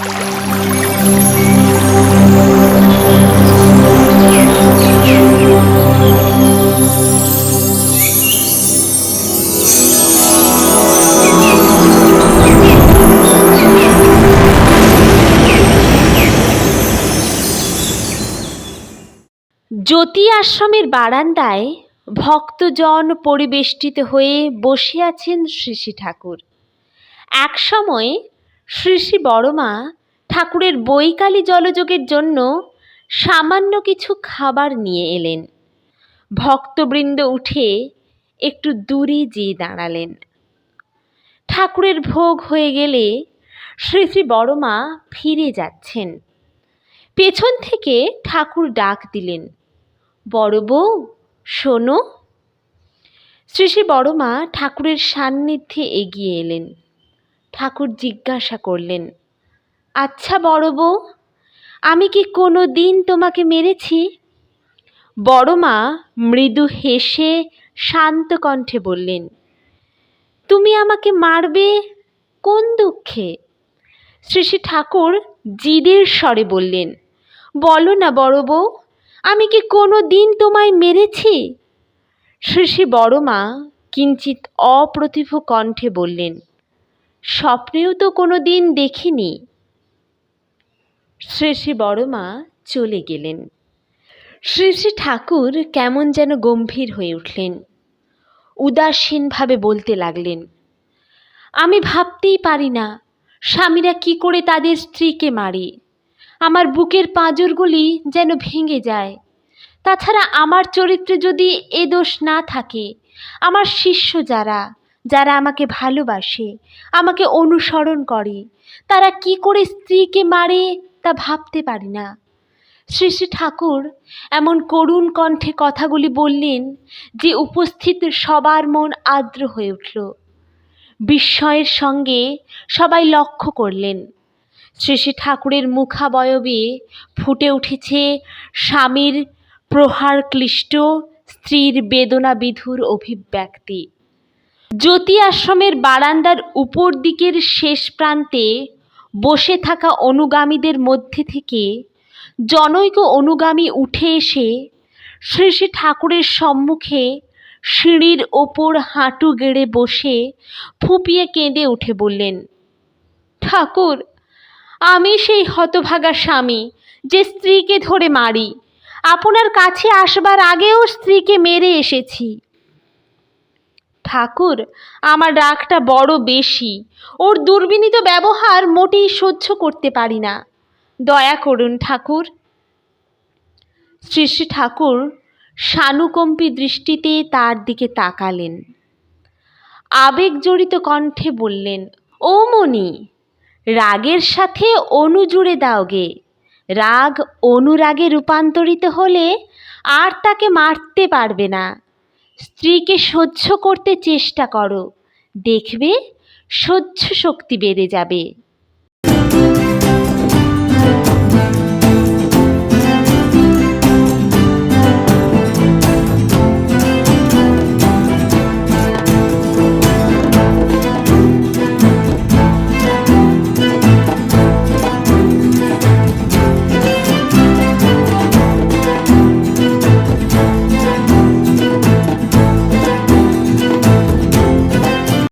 জ্যোতি আশ্রমের বারান্দায় ভক্তজন পরিবেষ্টিত হয়ে বসে আছেন শ্রী ঠাকুর। এক সময় শ্রী শ্রী বড়মা, ঠাকুরের বৈকালী জলযোগের জন্য সামান্য কিছু খাবার নিয়ে এলেন। ভক্তবৃন্দ উঠে একটু দূরে যেয়ে দাঁড়ালেন। ঠাকুরের ভোগ হয়ে গেলে শ্রী শ্রী বড়মা ফিরে যাচ্ছেন। পেছন থেকে ঠাকুর ডাক দিলেন, বড় বউ, শোনো। শ্রী শ্রী বড়মা ঠাকুরের সান্নিধ্যে এগিয়ে এলেন। ঠাকুর জিজ্ঞাসা করলেন আচ্ছা বড় বউ, আমি কি কোনো দিন তোমাকে মেরেছি? বড়মা মৃদু হেসে শান্ত কণ্ঠে বললেন, তুমি আমাকে মারবে কোন দুঃখে? শ্রী শ্রী ঠাকুর জিদের স্বরে বললেন, বলো না বড় বউ, আমি কি কোনো দিন তোমায় মেরেছি? শ্রী শ্রী বড়মা কিঞ্চিত অপ্রতিভ কণ্ঠে বললেন স্বপ্নেও তো কোনো দিন দেখিনি। শ্রী শ্রী বড়মা চলে গেলেন। শ্রী শ্রী ঠাকুর কেমন যেন গম্ভীর হয়ে উঠলেন। উদাসীনভাবে বলতে লাগলেন, আমি ভাবতেই পারি না, স্বামীরা কি করে তাদের স্ত্রীকে মারে। আমার বুকের পাঁজরগুলি যেন ভেঙে যায়। তাছাড়া আমার চরিত্রে যদি এ দোষ না থাকে, আমার শিষ্য যারা যারা আমাকে ভালোবাসে, আমাকে অনুসরণ করে, তারা কি করে স্ত্রীকে মারে তা ভাবতে পারি না। শ্রী শ্রী ঠাকুর এমন করুণ কণ্ঠে কথাগুলি বললেন যে উপস্থিত সবার মন আর্দ্র হয়ে উঠল। বিস্ময়ের সঙ্গে সবাই লক্ষ্য করলেন। শ্রী শ্রী ঠাকুরের মুখাবয়বে ফুটে উঠেছে স্বামীর প্রহার ক্লিষ্ট স্ত্রীর বেদনা বিধুর অভিব্যক্তি। জ্যোতি আশ্রমের বারান্দার উপর দিকের শেষ প্রান্তে বসে থাকা অনুগামীদের মধ্যে থেকে জনৈক অনুগামী উঠে এসে শ্রী শ্রী ঠাকুরের সম্মুখে সিঁড়ির ওপর হাঁটু গেড়ে বসে ফুপিয়ে কেঁদে উঠে বললেন, ঠাকুর, আমি সেই হতভাগা স্বামী যে স্ত্রীকে ধরে মারি। আপনার কাছে আসবার আগেও স্ত্রীকে মেরে এসেছি। ঠাকুর, আমার রাগটা বড় বেশি। ওর দুর্বিনীত ব্যবহার মোটেই সহ্য করতে পারি না। দয়া করুন ঠাকুর। শ্রী শ্রী ঠাকুর সানুকম্পী দৃষ্টিতে তার দিকে তাকালেন। আবেগজড়িত কণ্ঠে বললেন, ও মনি রাগের সাথে অনু জুড়ে দাও গে। রাগ অনুরাগে রূপান্তরিত হলে আর তাকে মারতে পারবে না। স্ত্রীকে সহ্য করতে চেষ্টা করো। দেখবে সহ্য শক্তি বেড়ে যাবে।